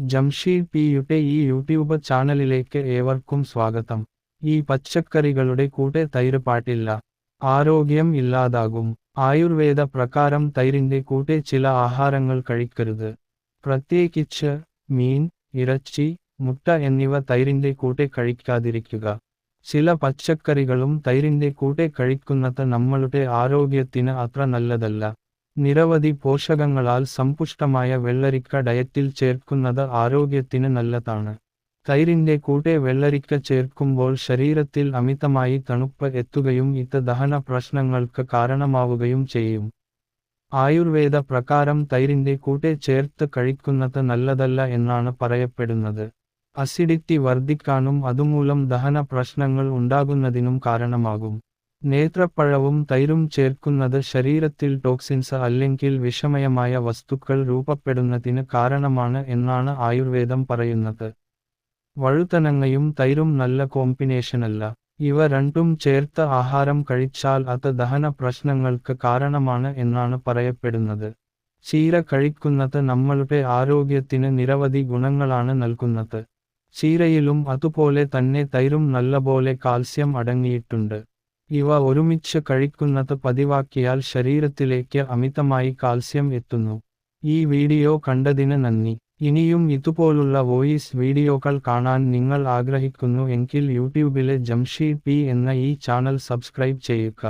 ജംഷീദ് പിയുടെ ഈ യൂട്യൂബ് ചാനലിലേക്ക് ഏവർക്കും സ്വാഗതം. ഈ പച്ചക്കറികളുടെ കൂടെ തൈര് പാട്ടില്ല ആരോഗ്യം ഇല്ലാതാകും. ആയുർവേദ പ്രകാരം തൈരിന്റെ കൂടെ ചില ആഹാരങ്ങൾ കഴിക്കരുത്. പ്രത്യേകിച്ച് മീൻ ഇറച്ചി മുട്ട എന്നിവ തൈരിന്റെ കൂടെ കഴിക്കാതിരിക്കുക. ചില പച്ചക്കറികളും തൈരിന്റെ കൂടെ കഴിക്കുന്നത് നമ്മളുടെ ആരോഗ്യത്തിന് അത്ര നല്ലതല്ല. നിരവധി പോഷകങ്ങളാൽ സമ്പുഷ്ടമായ വെള്ളരിക്ക ഡയറ്റിൽ ചേർക്കുന്നത് ആരോഗ്യത്തിന് നല്ലതാണ്. തൈരിന്റെ കൂടെ വെള്ളരിക്ക ചേർക്കുമ്പോൾ ശരീരത്തിൽ അമിതമായി തണുപ്പ് എത്തുകയും ഇത് ദഹന പ്രശ്നങ്ങൾക്ക് കാരണമാവുകയും ചെയ്യും. ആയുർവേദ പ്രകാരം തൈരിന്റെ കൂടെ ചേർത്ത് കഴിക്കുന്നത് നല്ലതല്ല എന്നാണ് പറയപ്പെടുന്നത്. അസിഡിറ്റി വർദ്ധിക്കാനും അതുമൂലം ദഹന പ്രശ്നങ്ങൾ ഉണ്ടാകുന്നതിനും കാരണമാകും. നേത്രപ്പഴവും തൈരും ചേർക്കുന്നത് ശരീരത്തിൽ ടോക്സിൻസ് അല്ലെങ്കിൽ വിഷമയമായ വസ്തുക്കൾ രൂപപ്പെടുന്നതിന് കാരണമാണ് എന്നാണ് ആയുർവേദം പറയുന്നത്. വഴുതനങ്ങയും തൈരും നല്ല കോമ്പിനേഷനല്ല ഇവ രണ്ടും ചേർത്ത ആഹാരം കഴിച്ചാൽ അത് ദഹന പ്രശ്നങ്ങൾക്ക് കാരണമാണ് എന്നാണ് പറയപ്പെടുന്നത്. ചീര കഴിക്കുന്നത് നമ്മളുടെ ആരോഗ്യത്തിന് നിരവധി ഗുണങ്ങളാണ് നൽകുന്നത്. ചീരയിലും അതുപോലെ തന്നെ തൈരും നല്ലപോലെ കാൽസ്യം അടങ്ങിയിട്ടുണ്ട്. ഇവ ഒരുമിച്ച് കഴിക്കുന്നത് പതിവാക്കിയാൽ ശരീരത്തിലേക്ക് അമിതമായി കാൽസ്യം എത്തുന്നു. ഈ വീഡിയോ കണ്ടതിന് നന്ദി. ഇനിയും ഇതുപോലുള്ള വോയിസ് വീഡിയോകൾ കാണാൻ നിങ്ങൾ ആഗ്രഹിക്കുന്നു എങ്കിൽ യൂട്യൂബിലെ ജംഷീദ് പി എന്ന ഈ ചാനൽ സബ്സ്ക്രൈബ് ചെയ്യുക.